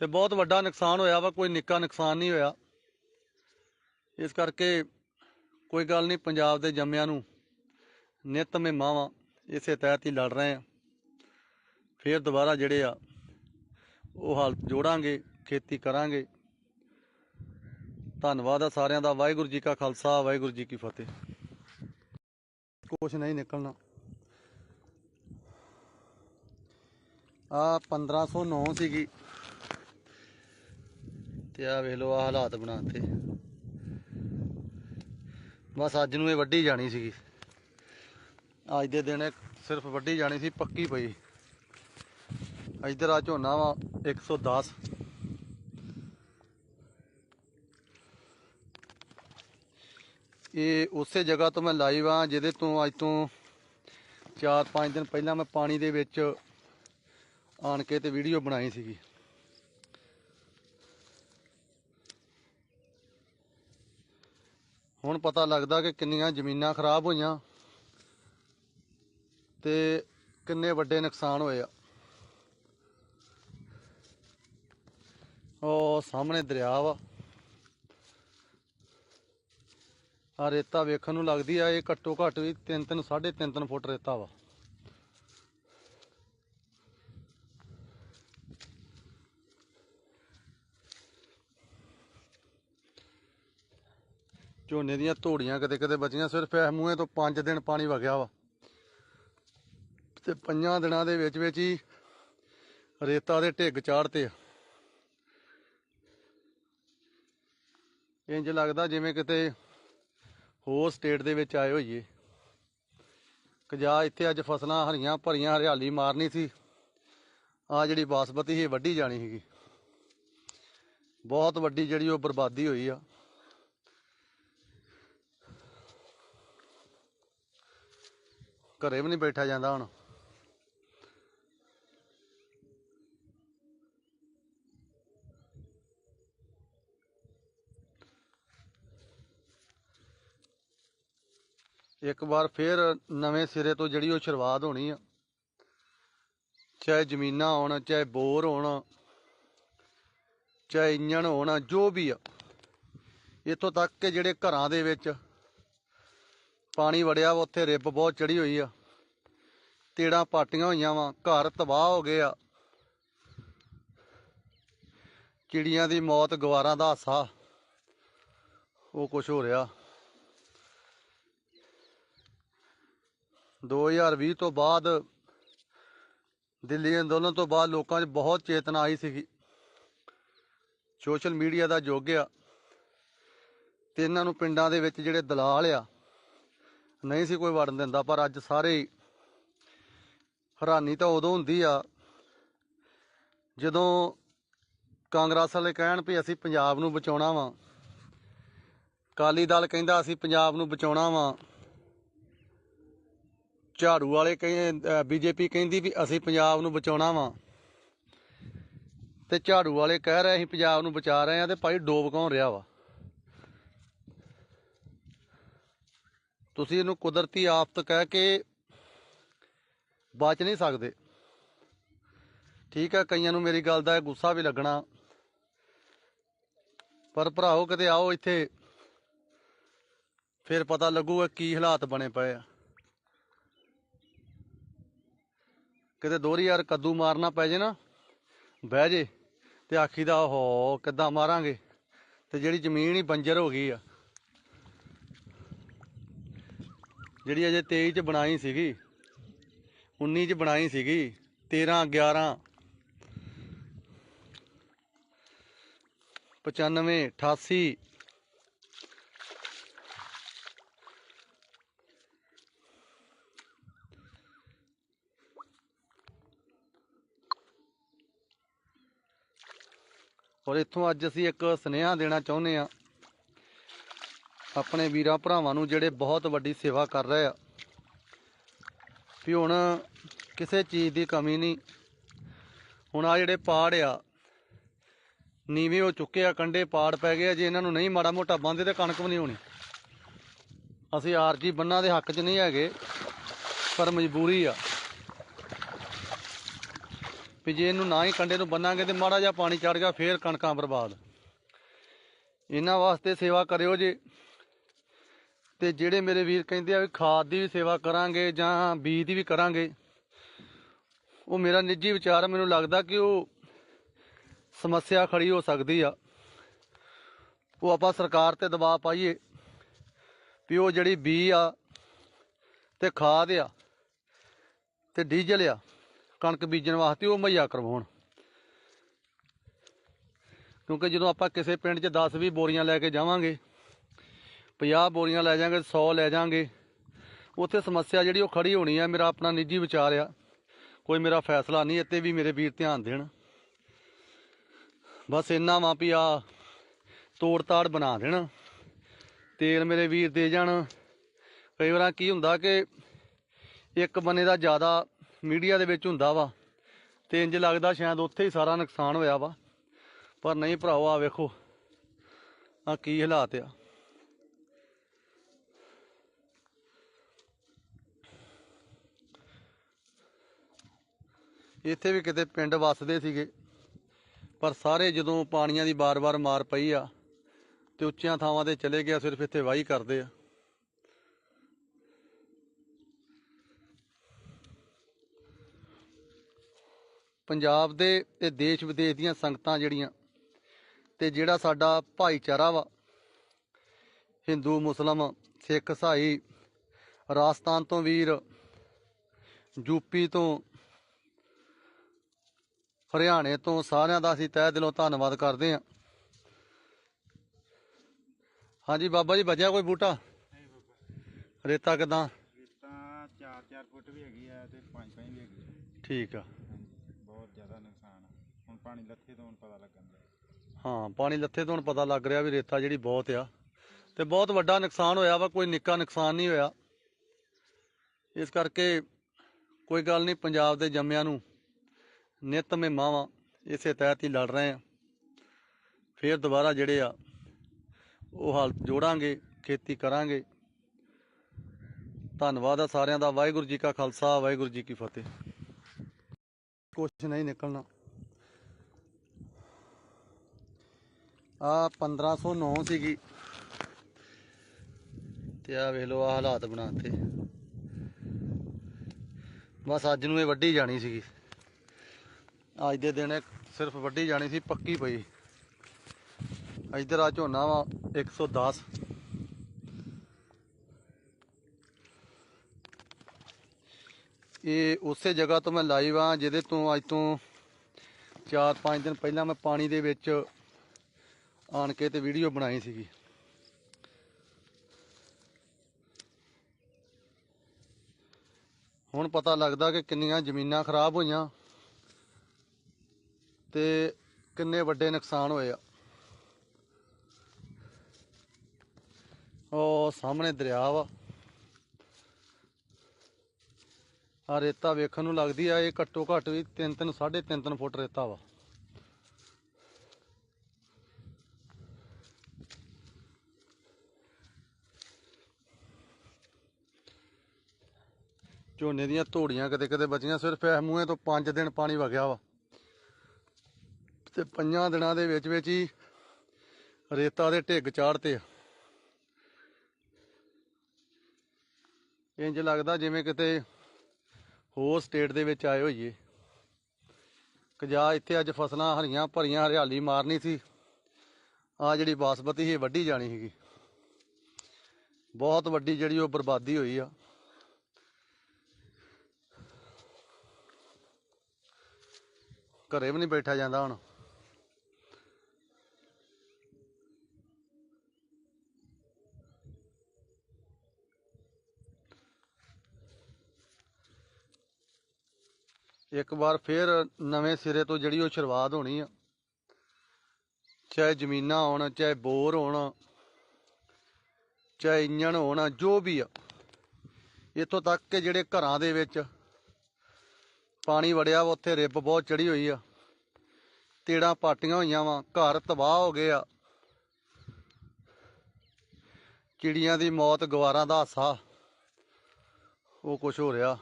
ਤੇ ਬਹੁਤ ਵੱਡਾ ਨੁਕਸਾਨ ਹੋਇਆ ਵਾ ਕੋਈ ਨਿੱਕਾ ਨੁਕਸਾਨ ਨਹੀਂ ਹੋਇਆ। ਇਸ ਕਰਕੇ ਕੋਈ ਗੱਲ ਨਹੀਂ ਪੰਜਾਬ ਦੇ ਜੰਮਿਆਂ ਨੂੰ ਨਿਤ ਮਹਿਮਾਵਾਂ ਇਸੇ ਤਹਿਤ ਹੀ ਲੜ ਰਹੇ ਆ ਫਿਰ ਦੁਬਾਰਾ ਜਿਹੜੇ ਆ, ਉਹ ਹਾਲਤ ਜੋੜਾਂਗੇ, ਖੇਤੀ ਕਰਾਂਗੇ। ਧੰਨਵਾਦ ਆ ਸਾਰਿਆਂ ਦਾ। ਵਾਹਿਗੁਰੂ ਜੀ ਕਾ ਖਾਲਸਾ, ਵਾਹਿਗੁਰੂ ਜੀ ਕੀ ਫਤਿਹ। ਕੁਛ ਨਹੀਂ ਨਿਕਲਣਾ। ਆ 1509 ਸੀਗੀ। ਤੇ ਆ ਵੇਖ ਲਓ ਆ ਹਾਲਾਤ ਬਣਾਤੇ ਬਸ ਅੱਜ ਨੂੰ ਇਹ ਵੱਢੀ ਜਾਣੀ ਸੀਗੀ। ਅੱਜ ਦੇ ਦਿਨ ਸਿਰਫ ਵੱਡੀ ਜਾਣੀ ਸੀ, ਪੱਕੀ ਪਈ। ਇੱਧਰ ਆ ਝੋਨਾ ਵਾ 110 ਇਹ ਉਸੇ ਜਗ੍ਹਾ ਤੋਂ ਮੈਂ ਲਾਈਵ ਆ ਜਿਹਦੇ ਤੋਂ ਅੱਜ ਤੋਂ 4-5 ਦਿਨ ਪਹਿਲਾਂ ਮੈਂ ਪਾਣੀ ਦੇ ਵਿੱਚ ਆਣ ਕੇ ਤੇ ਵੀਡੀਓ ਬਣਾਈ ਸੀਗੀ। ਹੁਣ ਪਤਾ ਲੱਗਦਾ ਕਿ ਕਿੰਨੀਆਂ ਜ਼ਮੀਨਾਂ ਖਰਾਬ ਹੋਈਆਂ। ਤੇ ਕਿੰਨੇ ਵੱਡੇ ਨੁਕਸਾਨ ਹੋਏ ਆ। ਉਹ ਸਾਹਮਣੇ ਦਰਿਆ ਵਾ। ਆ ਰੇਤਾ ਵੇਖਣ ਨੂੰ ਲੱਗਦੀ ਆ, ਇਹ ਘੱਟੋ ਘੱਟ ਵੀ 3 3 3.5 3 ਫੁੱਟ ਰੇਤਾ ਵਾ। ਝੋਨੇ ਦੀਆਂ ਧੋੜੀਆਂ ਕਦੇ ਕਦੇ ਬਚੀਆਂ, ਸਿਰਫ ਇਹ ਮੂਹੇ ਤੋਂ 5 ਦਿਨ ਪਾਣੀ ਵਗਿਆ ਵਾ। ਤੇ ਪੰਜਾਂ ਦਿਨਾਂ ਦੇ ਵਿੱਚ ਵਿੱਚ ਹੀ ਰੇਤਾ ਦੇ ਢਿੱਗ ਚਾੜਤੇ ਆ। ਇੰਜ ਲੱਗਦਾ ਜਿਵੇਂ ਕਿਤੇ ਹੋਰ ਸਟੇਟ ਦੇ ਵਿੱਚ ਆਏ ਹੋਈਏ। ਕਿ ਜਾ ਇੱਥੇ ਅੱਜ ਫਸਲਾਂ ਹਰੀਆਂ ਭਰੀਆਂ ਹਰਿਆਲੀ ਮਾਰਨੀ ਸੀ। ਆ ਜਿਹੜੀ ਬਾਸਮਤੀ ਸੀ ਵੱਢੀ ਜਾਣੀ ਸੀਗੀ। ਬਹੁਤ ਵੱਡੀ ਜਿਹੜੀ ਉਹ ਬਰਬਾਦੀ ਹੋਈ ਆ। ਘਰੇ ਵੀ ਨਹੀਂ ਬੈਠਾ ਜਾਂਦਾ ਹੁਣ। ਇੱਕ ਵਾਰ ਫੇਰ ਨਵੇਂ ਸਿਰੇ ਤੋਂ ਜਿਹੜੀ ਉਹ ਸ਼ੁਰੂਆਤ ਹੋਣੀ ਆ, ਚਾਹੇ ਜ਼ਮੀਨਾਂ ਹੋਣ, ਚਾਹੇ ਬੋਰ ਹੋਣ, ਚਾਹੇ ਇੰਜਣ ਹੋਣ, ਜੋ ਵੀ ਆ, ਇੱਥੋਂ ਤੱਕ ਕਿ ਜਿਹੜੇ ਘਰਾਂ ਦੇ ਵਿੱਚ ਪਾਣੀ ਵੜਿਆ ਵਾ, ਉੱਥੇ ਰਿੱਬ ਬਹੁਤ ਚੜੀ ਹੋਈ ਆ, ਤੇੜਾਂ ਪਾਟੀਆਂ ਹੋਈਆਂ ਵਾ, ਘਰ ਤਬਾਹ ਹੋ ਗਏ ਆ, ਚਿੜੀਆਂ ਦੀ ਮੌਤ, ਗਵਾਰਾਂ ਦਾ ਹਾਸਾ, ਉਹ ਕੁਝ ਹੋ ਰਿਹਾ। 2020 ਤੋਂ ਬਾਅਦ ਦਿੱਲੀ ਅੰਦੋਲਨ ਤੋਂ ਬਾਅਦ ਲੋਕਾਂ 'ਚ ਬਹੁਤ ਚੇਤਨਾ ਆਈ ਸੀਗੀ। ਸੋਸ਼ਲ ਮੀਡੀਆ ਦਾ ਯੁੱਗ ਆ ਤੇ ਇਹਨਾਂ ਨੂੰ ਪਿੰਡਾਂ ਦੇ ਵਿੱਚ ਜਿਹੜੇ ਦਲਾਲ ਆ, ਨਹੀਂ ਸੀ ਕੋਈ ਵੜਨ ਦਿੰਦਾ, ਪਰ ਅੱਜ ਸਾਰੇ ਹੈਰਾਨੀ ਤਾਂ ਉਦੋਂ ਹੁੰਦੀ ਆ ਜਦੋਂ ਕਾਂਗਰਸ ਵਾਲੇ ਕਹਿਣ ਵੀ ਅਸੀਂ ਪੰਜਾਬ ਨੂੰ ਬਚਾਉਣਾ ਵਾ। ਕਾਲੀ ਦਲ ਕਹਿੰਦਾ ਅਸੀਂ ਪੰਜਾਬ ਨੂੰ ਬਚਾਉਣਾ ਵਾ। ਝਾੜੂ ਵਾਲੇ ਕਹਿੰਦੇ ਬੀਜੇਪੀ ਕਹਿੰਦੀ ਵੀ ਅਸੀਂ ਪੰਜਾਬ ਨੂੰ ਬਚਾਉਣਾ ਵਾ। ਤੇ ਝਾੜੂ ਵਾਲੇ ਕਹਿ ਰਹੇ ਅਸੀਂ ਪੰਜਾਬ ਨੂੰ ਬਚਾ ਰਹੇ ਆ ਤੇ ਭਾਈ ਡੋਬ ਕੌਣ ਰਿਹਾ ਵਾ? ਤੁਸੀਂ ਇਹਨੂੰ ਕੁਦਰਤੀ ਆਫਤ ਕਹਿ ਕੇ ਬਚ ਨਹੀਂ ਸਕਦੇ। ਠੀਕ ਹੈ ਕਈਆਂ ਨੂੰ ਮੇਰੀ ਗੱਲ ਦਾ ਗੁੱਸਾ ਵੀ ਲੱਗਣਾ। ਪਰ ਭਰਾਓ, ਕਿਤੇ ਆਓ ਇੱਥੇ, ਫਿਰ ਪਤਾ ਲੱਗੂਗਾ ਕੀ ਹਾਲਾਤ ਬਣੇ ਪਏ ਆ। ਕਿਤੇ ਦੋਹਰੀ ਯਾਰ ਕੱਦੂ ਮਾਰਨਾ ਪੈ ਜੇ ਨਾ, ਬਹਿ ਜੇ ਤੇ ਆਖੀ ਦਾ ਹੋ ਕਿੱਦਾਂ ਮਾਰਾਂਗੇ? ਤੇ ਜਿਹੜੀ ਜ਼ਮੀਨ ਹੀ ਬੰਜਰ ਹੋ ਗਈ ਆ। ਜਿਹੜੀ ਅਜੇ 23 ਚ ਬਣਾਈ ਸੀਗੀ 19 ਚ ਬਣਾਈ ਸੀਗੀ 13 11 95 88 ਔਰ ਇੱਥੋਂ ਅੱਜ ਅਸੀਂ ਇੱਕ ਸੁਨੇਹਾ ਦੇਣਾ ਚਾਹੁੰਦੇ ਆ ਆਪਣੇ ਵੀਰਾਂ ਭਰਾਵਾਂ ਨੂੰ ਜਿਹੜੇ ਬਹੁਤ ਵੱਡੀ ਸੇਵਾ ਕਰ ਰਹੇ ਆ। ਵੀ ਹੁਣ ਕਿਸੇ ਚੀਜ਼ ਦੀ ਕਮੀ ਨਹੀਂ। ਹੁਣ ਆ ਜਿਹੜੇ ਪਾੜ ਆ, ਨੀਵੇਂ ਹੋ ਚੁੱਕੇ ਆ ਕੰਡੇ ਪਾੜ ਪੈ ਗਏ ਆ, ਜੇ ਇਹਨਾਂ ਨੂੰ ਨਹੀਂ ਮਾੜਾ ਮੋਟਾ ਬੰਦੇ ਤੇ ਕਣਕ ਵੀ ਨਹੀਂ ਹੋਣੀ। ਅਸੀਂ ਆਰਜੀ ਬੰਨਾਂ ਦੇ ਹੱਕ 'ਚ ਨਹੀਂ ਹੈਗੇ, ਪਰ ਮਜਬੂਰੀ ਆ। ਵੀ ਜੇ ਇਹਨੂੰ ਨਾ ਹੀ ਕੰਡੇ ਨੂੰ ਬੰਨਾਂਗੇ ਤੇ ਮਾੜਾ ਜਿਹਾ ਪਾਣੀ ਚੜ ਗਿਆ ਫੇਰ ਕਣਕਾਂ ਬਰਬਾਦ। ਇਹਨਾਂ ਵਾਸਤੇ ਸੇਵਾ ਕਰਿਓ ਜੇ। ਤੇ ਜਿਹੜੇ ਮੇਰੇ ਵੀਰ ਕਹਿੰਦੇ ਆ ਵੀ ਖਾਦ ਦੀ ਵੀ ਸੇਵਾ ਕਰਾਂਗੇ ਜਾਂ ਬੀਜ ਦੀ ਵੀ ਕਰਾਂਗੇ ਉਹ ਮੇਰਾ ਨਿੱਜੀ ਵਿਚਾਰ ਆ, ਮੈਨੂੰ ਲੱਗਦਾ ਕਿ ਉਹ ਸਮੱਸਿਆ ਖੜੀ ਹੋ ਸਕਦੀ ਆ। ਉਹ ਆਪਾਂ ਸਰਕਾਰ ਤੇ ਦਬਾਅ ਪਾਈਏ ਵੀ ਉਹ ਜਿਹੜੀ ਬੀ ਆ ਤੇ ਖਾਦ ਆ ਤੇ ਡੀਜ਼ਲ ਆ ਕਣਕ ਬੀਜਣ ਵਾਸਤੇ ਉਹ ਮੁਹੱਈਆ ਕਰਵਾਉਣ। ਕਿਉਂਕਿ ਜਦੋਂ ਆਪਾਂ ਕਿਸੇ ਪਿੰਡ 'ਚ 10 20 ਬੋਰੀਆਂ ਲੈ ਕੇ ਜਾਵਾਂਗੇ 50 ਬੋਰੀਆਂ ਲੈ ਜਾਾਂਗੇ 100 ਲੈ ਜਾਾਂਗੇ ਉੱਥੇ ਸਮੱਸਿਆ ਜਿਹੜੀ ਉਹ ਖੜੀ ਹੋਣੀ ਆ, ਮੇਰਾ ਆਪਣਾ ਨਿੱਜੀ ਵਿਚਾਰ ਆ। ਕੋਈ ਮੇਰਾ ਫੈਸਲਾ ਨਹੀਂ, ਇੱਥੇ ਵੀ ਮੇਰੇ ਵੀਰ ਧਿਆਨ ਦੇਣ। ਬਸ ਇੰਨਾ ਵਾਂ ਵੀ ਆ ਤੋੜ ਤਾੜ ਬਣਾ ਦੇਣ, ਤੇਲ ਮੇਰੇ ਵੀਰ ਦੇ ਜਾਣ। ਕਈ ਵਾਰਾਂ ਕੀ ਹੁੰਦਾ ਕਿ ਇੱਕ ਬੰਨੇ ਦਾ ਜ਼ਿਆਦਾ ਮੀਡੀਆ ਦੇ ਵਿੱਚ ਹੁੰਦਾ ਵਾ। ਤੇ ਇੰਜ ਲੱਗਦਾ ਸ਼ਾਇਦ ਉੱਥੇ ਹੀ ਸਾਰਾ ਨੁਕਸਾਨ ਹੋਇਆ ਵਾ। ਪਰ ਨਹੀਂ ਭਰਾਓ ਆ ਵੇਖੋ। ਆ ਕੀ ਹਾਲਾਤ ਆ। ਇੱਥੇ ਵੀ ਕਿਤੇ ਪਿੰਡ ਵੱਸਦੇ ਸੀਗੇ। ਪਰ ਸਾਰੇ ਜਦੋਂ ਪਾਣੀਆਂ ਦੀ ਬਾਰ-ਬਾਰ ਮਾਰ ਪਈ ਆ ਤੇ ਉੱਚੀਆਂ ਥਾਵਾਂ ਤੇ ਚਲੇ ਗਿਆ, ਸਿਰਫ ਇੱਥੇ ਵਾਹੀ ਕਰਦੇ ਆ। ਪੰਜਾਬ ਦੇ ਤੇ ਦੇਸ਼ ਵਿਦੇਸ਼ ਦੀਆਂ ਸੰਗਤਾਂ ਜਿਹੜੀਆਂ ਤੇ ਜਿਹੜਾ ਸਾਡਾ ਭਾਈਚਾਰਾ ਵਾ ਹਿੰਦੂ ਮੁਸਲਮ ਸਿੱਖ ਇਸਾਈ ਰਾਜਸਥਾਨ ਤੋਂ ਵੀਰ ਯੂਪੀ ਤੋਂ ਹਰਿਆਣੇ ਤੋਂ ਸਾਰਿਆਂ ਦਾ ਅਸੀਂ ਤਹਿ ਦਿਲੋਂ ਧੰਨਵਾਦ ਕਰਦੇ ਹਾਂ। ਹਾਂਜੀ ਬਾਬਾ ਜੀ ਬਚਿਆ ਕੋਈ ਬੂਟਾ? ਰੇਤਾ ਕਿਦਾਂ? ਰੇਤਾਂ 4-4 ਫੁੱਟ ਵੀ ਹੈਗੀ ਆ ਤੇ 5-5 ਵੀ ਹੈਗੀ ਠੀਕ ਆ ਹਾਂਜੀ ਬਹੁਤ ਜ਼ਿਆਦਾ ਨੁਕਸਾਨ ਆ ਹੁਣ ਪਾਣੀ ਲੱਥੇ ਤੋਂ ਹੁਣ ਪਤਾ ਲੱਗਣ ਦਾ ਹਾਂ, ਪਾਣੀ ਲੱਥੇ ਤੋਂ ਹੁਣ ਪਤਾ ਲੱਗ ਰਿਹਾ ਵੀ ਰੇਤਾ ਜਿਹੜੀ ਬਹੁਤ ਆ। ਤੇ ਬਹੁਤ ਵੱਡਾ ਨੁਕਸਾਨ ਹੋਇਆ ਵਾ, ਕੋਈ ਨਿੱਕਾ ਨੁਕਸਾਨ ਨਹੀਂ ਹੋਇਆ। ਇਸ ਕਰਕੇ ਕੋਈ ਗੱਲ ਨਹੀਂ, ਪੰਜਾਬ ਦੇ ਜੰਮਿਆਂ ਨੂੰ ਨਿਤ ਮਹਿਮਾਵਾਂ ਇਸੇ ਤਹਿਤ ਹੀ ਲੜ ਰਹੇ ਆ। ਫੇਰ ਦੁਬਾਰਾ ਜਿਹੜੇ ਆ, ਉਹ ਹਾਲਤ ਜੋੜਾਂਗੇ, ਖੇਤੀ ਕਰਾਂਗੇ। ਧੰਨਵਾਦ ਆ ਸਾਰਿਆਂ ਦਾ। ਵਾਹਿਗੁਰੂ ਜੀ ਕਾ ਖਾਲਸਾ, ਵਾਹਿਗੁਰੂ ਜੀ ਕੀ ਫਤਿਹ। ਕੁਛ ਨਹੀਂ ਨਿਕਲਣਾ। ਆ 1509 ਸੀਗੀ। ਤੇ ਆ ਵੇਖ ਲਓ, ਆ ਹਾਲਾਤ ਬਣਾਤੇ ਬਸ ਅੱਜ ਨੂੰ ਇਹ ਵੱਢੀ ਜਾਣੀ ਸੀਗੀ। ਅੱਜ ਦੇ ਦਿਨ ਸਿਰਫ ਵੱਢੀ ਜਾਣੀ ਸੀ, ਪੱਕੀ ਪਈ। ਇਧਰ ਆ ਝੋਨਾ ਵਾ 110 ਇਹ ਉਸੇ ਜਗ੍ਹਾ ਤੋਂ ਮੈਂ ਲਾਈਵ ਆ ਜਿਹਦੇ ਤੋਂ ਅੱਜ ਤੋਂ 4-5 ਦਿਨ ਪਹਿਲਾਂ ਮੈਂ ਪਾਣੀ ਦੇ ਵਿੱਚ ਆਣ ਕੇ ਤੇ ਵੀਡੀਓ ਬਣਾਈ ਸੀਗੀ। ਹੁਣ ਪਤਾ ਲੱਗਦਾ ਕਿ ਕਿੰਨੀਆਂ ਜ਼ਮੀਨਾਂ ਖਰਾਬ ਹੋਈਆਂ ਤੇ ਕਿੰਨੇ ਵੱਡੇ ਨੁਕਸਾਨ ਹੋਏ ਆ। ਉਹ ਸਾਹਮਣੇ ਦਰਿਆ ਵਾ। ਆ ਰੇਤਾ ਵੇਖਣ ਨੂੰ ਲੱਗਦੀ ਆ, ਇਹ ਘੱਟੋ ਘੱਟ ਵੀ 3 3 3.5 3 ਫੁੱਟ ਰੇਤਾ ਵਾ। ਝੋਨੇ ਦੀਆਂ ਧੋੜੀਆਂ ਕਦੇ ਕਦੇ ਬਚੀਆਂ ਸਿਰਫ ਇਹ ਮੂਹੇ ਤੋਂ 5 ਦਿਨ ਪਾਣੀ ਵਗਿਆ ਵਾ। ਤੇ ਪੰਜਾਂ ਦਿਨਾਂ ਦੇ ਵਿੱਚ ਵਿੱਚ ਹੀ ਰੇਤਾ ਦੇ ਢਿੱਗ ਚਾੜਤੇ ਆ। ਇੰਜ ਲੱਗਦਾ ਜਿਵੇਂ ਕਿਤੇ ਹੋਰ ਸਟੇਟ ਦੇ ਵਿੱਚ ਆਏ ਹੋਈਏ। ਕਿ ਜਾ ਇੱਥੇ ਅੱਜ ਫਸਲਾਂ ਹਰੀਆਂ ਭਰੀਆਂ, ਹਰਿਆਲੀ ਮਾਰਨੀ ਸੀ। ਆ ਜਿਹੜੀ ਬਾਸਮਤੀ ਸੀ ਵੱਢੀ ਜਾਣੀ ਸੀਗੀ। ਬਹੁਤ ਵੱਡੀ ਜਿਹੜੀ ਉਹ ਬਰਬਾਦੀ ਹੋਈ ਆ। ਘਰੇ ਵੀ ਨਹੀਂ ਬੈਠਾ ਜਾਂਦਾ ਹੁਣ। ਇੱਕ ਵਾਰ ਫੇਰ ਨਵੇਂ ਸਿਰੇ ਤੋਂ ਜਿਹੜੀ ਉਹ ਸ਼ੁਰੂਆਤ ਹੋਣੀ ਆ, ਚਾਹੇ ਜ਼ਮੀਨਾਂ ਹੋਣ, ਚਾਹੇ ਬੋਰ ਹੋਣ, ਚਾਹੇ ਇੰਜਣ ਹੋਣ, ਜੋ ਵੀ ਆ, ਇੱਥੋਂ ਤੱਕ ਕਿ ਜਿਹੜੇ ਘਰਾਂ ਦੇ ਵਿੱਚ ਪਾਣੀ ਵੜਿਆ ਵਾ, ਉੱਥੇ ਰਿੱਬ ਬਹੁਤ ਚੜੀ ਹੋਈ ਆ। ਤੇੜਾਂ ਪਾਟੀਆਂ ਹੋਈਆਂ ਵਾ, ਘਰ ਤਬਾਹ ਹੋ ਗਏ ਆ। ਚਿੜੀਆਂ ਦੀ ਮੌਤ ਗਵਾਰਾਂ ਦਾ ਹਾਸਾ, ਉਹ ਕੁਝ ਹੋ ਰਿਹਾ।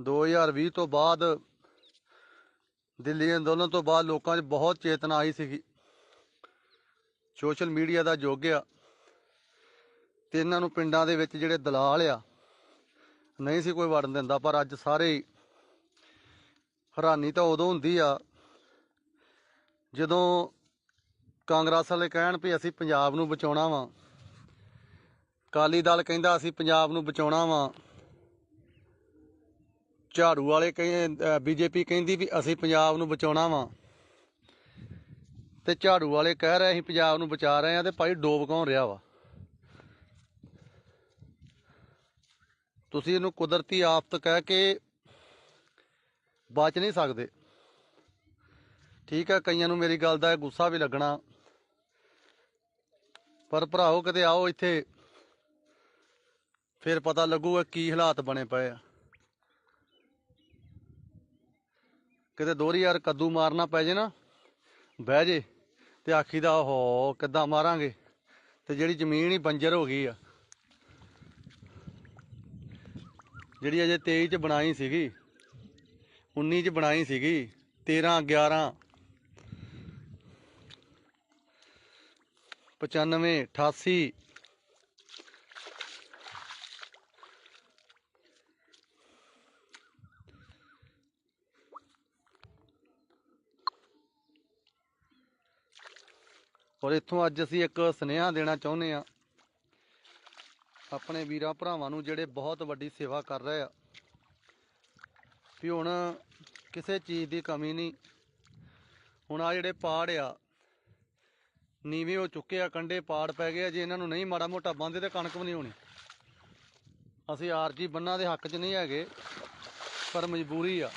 2020 ਤੋਂ ਬਾਅਦ ਦਿੱਲੀ ਅੰਦੋਲਨ ਤੋਂ ਬਾਅਦ ਲੋਕਾਂ 'ਚ ਬਹੁਤ ਚੇਤਨਾ ਆਈ ਸੀਗੀ। ਸੋਸ਼ਲ ਮੀਡੀਆ ਦਾ ਯੁੱਗ ਆ। ਤੇ ਇਹਨਾਂ ਨੂੰ ਪਿੰਡਾਂ ਦੇ ਵਿੱਚ ਜਿਹੜੇ ਦਲਾਲ ਆ ਨਹੀਂ ਸੀ ਕੋਈ ਵੜਨ ਦਿੰਦਾ, ਪਰ ਅੱਜ ਸਾਰੇ ਹੀ ਹੈਰਾਨੀ ਤਾਂ ਉਦੋਂ ਹੁੰਦੀ ਆ, ਜਦੋਂ ਕਾਂਗਰਸ ਵਾਲੇ ਕਹਿਣ ਵੀ ਅਸੀਂ ਪੰਜਾਬ ਨੂੰ ਬਚਾਉਣਾ ਵਾ। ਕਾਲੀ ਦਲ ਕਹਿੰਦਾ ਅਸੀਂ ਪੰਜਾਬ ਨੂੰ ਬਚਾਉਣਾ ਵਾ। ਝਾੜੂ ਵਾਲੇ ਕਹਿੰਦੇ ਬੀਜੇਪੀ ਕਹਿੰਦੀ ਵੀ ਅਸੀਂ ਪੰਜਾਬ ਨੂੰ ਬਚਾਉਣਾ ਵਾ। ਤੇ ਝਾੜੂ ਵਾਲੇ ਕਹਿ ਰਹੇ ਅਸੀਂ ਪੰਜਾਬ ਨੂੰ ਬਚਾ ਰਹੇ ਆ ਤੇ ਭਾਈ ਡੋਬ ਕੌਣ ਰਿਹਾ ਵਾ? ਤੁਸੀਂ ਇਹਨੂੰ ਕੁਦਰਤੀ ਆਫਤ ਕਹਿ ਕੇ ਬਚ ਨਹੀਂ ਸਕਦੇ। ਠੀਕ ਹੈ ਕਈਆਂ ਨੂੰ ਮੇਰੀ ਗੱਲ ਦਾ ਗੁੱਸਾ ਵੀ ਲੱਗਣਾ। ਪਰ ਭਰਾਓ, ਕਿਤੇ ਆਓ ਇੱਥੇ, ਫਿਰ ਪਤਾ ਲੱਗੂਗਾ ਕੀ ਹਾਲਾਤ ਬਣੇ ਪਏ ਆ। ਕਿਤੇ ਦੋਹਰੀ ਯਾਰ ਕੱਦੂ ਮਾਰਨਾ ਪੈ ਜੇ ਨਾ, ਬਹਿ ਜੇ ਤੇ ਆਖੀ ਦਾ ਹੋ ਕਿੱਦਾਂ ਮਾਰਾਂਗੇ? ਤੇ ਜਿਹੜੀ ਜ਼ਮੀਨ ਹੀ ਬੰਜਰ ਹੋ ਗਈ ਆ। ਜਿਹੜੀ ਅਜੇ 23 ਚ ਬਣਾਈ ਸੀਗੀ 19 ਚ ਬਣਾਈ ਸੀਗੀ 13 11 95 88 ਔਰ ਇੱਥੋਂ ਅੱਜ ਅਸੀਂ ਇੱਕ ਸੁਨੇਹਾ ਦੇਣਾ ਚਾਹੁੰਦੇ ਆ ਆਪਣੇ ਵੀਰਾਂ ਭਰਾਵਾਂ ਨੂੰ ਜਿਹੜੇ ਬਹੁਤ ਵੱਡੀ ਸੇਵਾ ਕਰ ਰਹੇ ਆ। ਵੀ ਹੁਣ ਕਿਸੇ ਚੀਜ਼ ਦੀ ਕਮੀ ਨਹੀਂ। ਹੁਣ ਆ ਜਿਹੜੇ ਪਾੜ ਆ, ਨੀਵੇਂ ਹੋ ਚੁੱਕੇ ਆ ਕੰਡੇ ਪਾੜ ਪੈ ਗਏ ਆ, ਜੇ ਇਹਨਾਂ ਨੂੰ ਨਹੀਂ ਮਾੜਾ ਮੋਟਾ ਬੰਦੇ ਤੇ ਕਣਕ ਵੀ ਨਹੀਂ ਹੋਣੀ। ਅਸੀਂ ਆਰਜੀ ਬੰਨਾਂ ਦੇ ਹੱਕ 'ਚ ਨਹੀਂ ਹੈਗੇ, ਪਰ ਮਜਬੂਰੀ ਆ।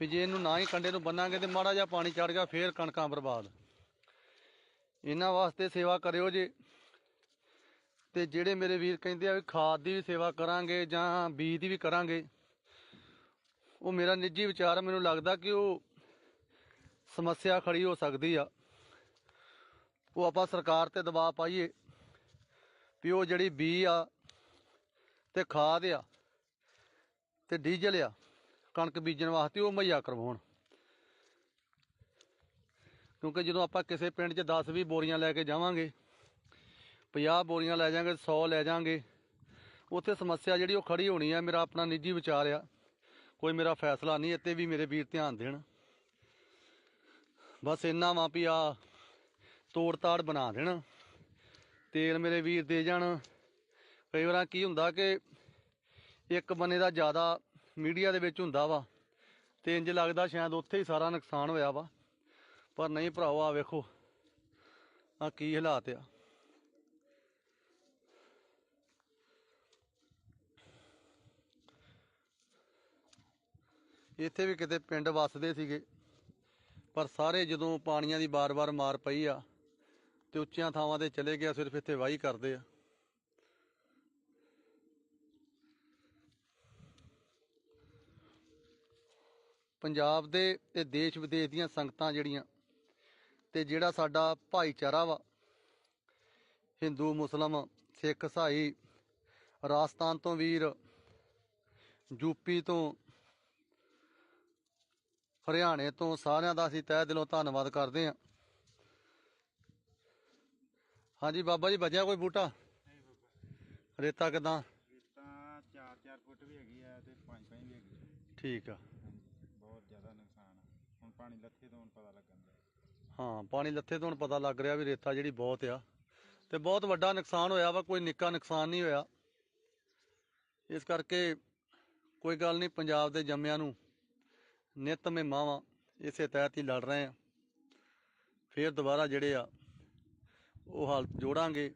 ਵੀ ਜੇ ਇਹਨੂੰ ਨਾ ਹੀ ਕੰਡੇ ਨੂੰ ਬੰਨਾਂਗੇ ਤੇ ਮਾੜਾ ਜਿਹਾ ਪਾਣੀ ਚੜ ਗਿਆ, ਫੇਰ ਕਣਕਾਂ ਬਰਬਾਦ। ਇਹਨਾਂ ਵਾਸਤੇ ਸੇਵਾ ਕਰਿਓ ਜੇ। ਤੇ ਜਿਹੜੇ ਮੇਰੇ ਵੀਰ ਕਹਿੰਦੇ ਆ ਵੀ ਖਾਦ ਦੀ ਵੀ ਸੇਵਾ ਕਰਾਂਗੇ ਜਾਂ ਬੀਜ ਦੀ ਵੀ ਕਰਾਂਗੇ, ਉਹ ਮੇਰਾ ਨਿੱਜੀ ਵਿਚਾਰ ਮੈਨੂੰ ਲੱਗਦਾ ਕਿ ਉਹ ਸਮੱਸਿਆ ਖੜੀ ਹੋ ਸਕਦੀ ਆ। ਉਹ ਆਪਾਂ ਸਰਕਾਰ ਤੇ ਦਬਾਅ ਪਾਈਏ ਵੀ ਉਹ ਜਿਹੜੀ ਬੀ ਆ ਤੇ ਖਾਦ ਆ ਤੇ ਡੀਜ਼ਲ ਆ, ਕਣਕ ਬੀਜਣ ਵਾਸਤੇ ਉਹ ਮੁਹੱਈਆ ਕਰਵਾਉਣ। ਕਿਉਂਕਿ ਜਦੋਂ ਆਪਾਂ ਕਿਸੇ ਪਿੰਡ 'ਚ 10 20 ਬੋਰੀਆਂ ਲੈ ਕੇ ਜਾਵਾਂਗੇ 50 ਬੋਰੀਆਂ ਲੈ ਜਾਾਂਗੇ 100 ਲੈ ਜਾਾਂਗੇ। ਉੱਥੇ ਸਮੱਸਿਆ ਜਿਹੜੀ ਉਹ ਖੜੀ ਹੋਣੀ ਆ, ਮੇਰਾ ਆਪਣਾ ਨਿੱਜੀ ਵਿਚਾਰ ਆ। ਕੋਈ ਮੇਰਾ ਫੈਸਲਾ ਨਹੀਂ, ਇੱਥੇ ਵੀ ਮੇਰੇ ਵੀਰ ਧਿਆਨ ਦੇਣ। ਬਸ ਇੰਨਾ ਵਾਂ ਵੀ ਆ ਤੋੜ ਤਾੜ ਬਣਾ ਦੇਣ। ਤੇਲ ਮੇਰੇ ਵੀਰ ਦੇ ਜਾਣ। ਕਈ ਵਾਰਾਂ ਕੀ ਹੁੰਦਾ ਕਿ ਇੱਕ ਬੰਨੇ ਦਾ ਜ਼ਿਆਦਾ ਮੀਡੀਆ ਦੇ ਵਿੱਚ ਹੁੰਦਾ ਵਾ, ਤੇ ਇੰਜ ਲੱਗਦਾ ਸ਼ਾਇਦ ਉੱਥੇ ਹੀ ਸਾਰਾ ਨੁਕਸਾਨ ਹੋਇਆ ਵਾ। ਪਰ ਨਹੀਂ ਭਰਾਓ ਆ ਵੇਖੋ ਆ ਕੀ ਹਾਲਾਤ ਆ। ਇੱਥੇ ਵੀ ਕਿਤੇ ਪਿੰਡ ਵੱਸਦੇ ਸੀਗੇ, ਪਰ ਸਾਰੇ ਜਦੋਂ ਪਾਣੀਆਂ ਦੀ ਬਾਰ-ਬਾਰ ਮਾਰ ਪਈ ਆ, ਤੇ ਉੱਚੀਆਂ ਥਾਵਾਂ ਤੇ ਚਲੇ ਗਿਆ, ਸਿਰਫ ਇੱਥੇ ਵਾਹੀ ਕਰਦੇ ਆ। ਪੰਜਾਬ ਦੇ ਤੇ ਦੇਸ਼ ਵਿਦੇਸ਼ ਦੀਆਂ ਸੰਗਤਾਂ ਜਿਹੜੀਆਂ, ਤੇ ਜਿਹੜਾ ਸਾਡਾ ਭਾਈਚਾਰਾ ਵਾ, ਹਿੰਦੂ, ਮੁਸਲਮ, ਸਿੱਖ, ਈਸਾਈ, ਰਾਜਸਥਾਨ ਤੋਂ ਵੀਰ ਯੂਪੀ ਤੋਂ ਹਰਿਆਣੇ ਤੋਂ ਸਾਰਿਆਂ ਦਾ ਅਸੀਂ ਤਹਿ ਦਿਲੋਂ ਧੰਨਵਾਦ ਕਰਦੇ ਹਾਂ। ਹਾਂਜੀ ਬਾਬਾ ਜੀ ਬਚਿਆ ਕੋਈ ਬੂਟਾ? ਰੇਤਾ ਕਿਦਾਂ? ਤਾਂ 4-4 ਫੁੱਟ ਵੀ ਹੈਗੀ ਆ ਤੇ 5-5 ਵੀ ਹੈਗੀ ਆ। ਠੀਕ ਆ। ਬਹੁਤ ਜ਼ਿਆਦਾ ਨੁਕਸਾਨ ਆ। ਹੁਣ ਪਾਣੀ ਲੱਥੇ ਤੋਂ ਹੁਣ ਪਤਾ ਲੱਗਣ ਦਾ ਹਾਂ ਪਾਣੀ ਲੱਥੇ ਤੋਂ ਹੁਣ ਪਤਾ ਲੱਗ ਰਿਹਾ ਵੀ ਰੇਤਾ ਜਿਹੜੀ ਬਹੁਤ ਆ ਤੇ ਬਹੁਤ ਵੱਡਾ ਨੁਕਸਾਨ ਹੋਇਆ ਵਾ ਕੋਈ ਨਿੱਕਾ ਨੁਕਸਾਨ ਨਹੀਂ ਹੋਇਆ। ਇਸ ਕਰਕੇ ਕੋਈ ਗੱਲ ਨਹੀਂ ਪੰਜਾਬ ਦੇ ਜੰਮਿਆਂ ਨੂੰ ਨਿਤ ਮਹਿਮਾਵਾਂ ਇਸੇ ਤਹਿਤ ਹੀ ਲੜ ਰਹੇ ਆ ਫੇਰ ਦੁਬਾਰਾ ਜਿਹੜੇ ਆ, ਉਹ ਹਾਲਤ ਜੋੜਾਂਗੇ।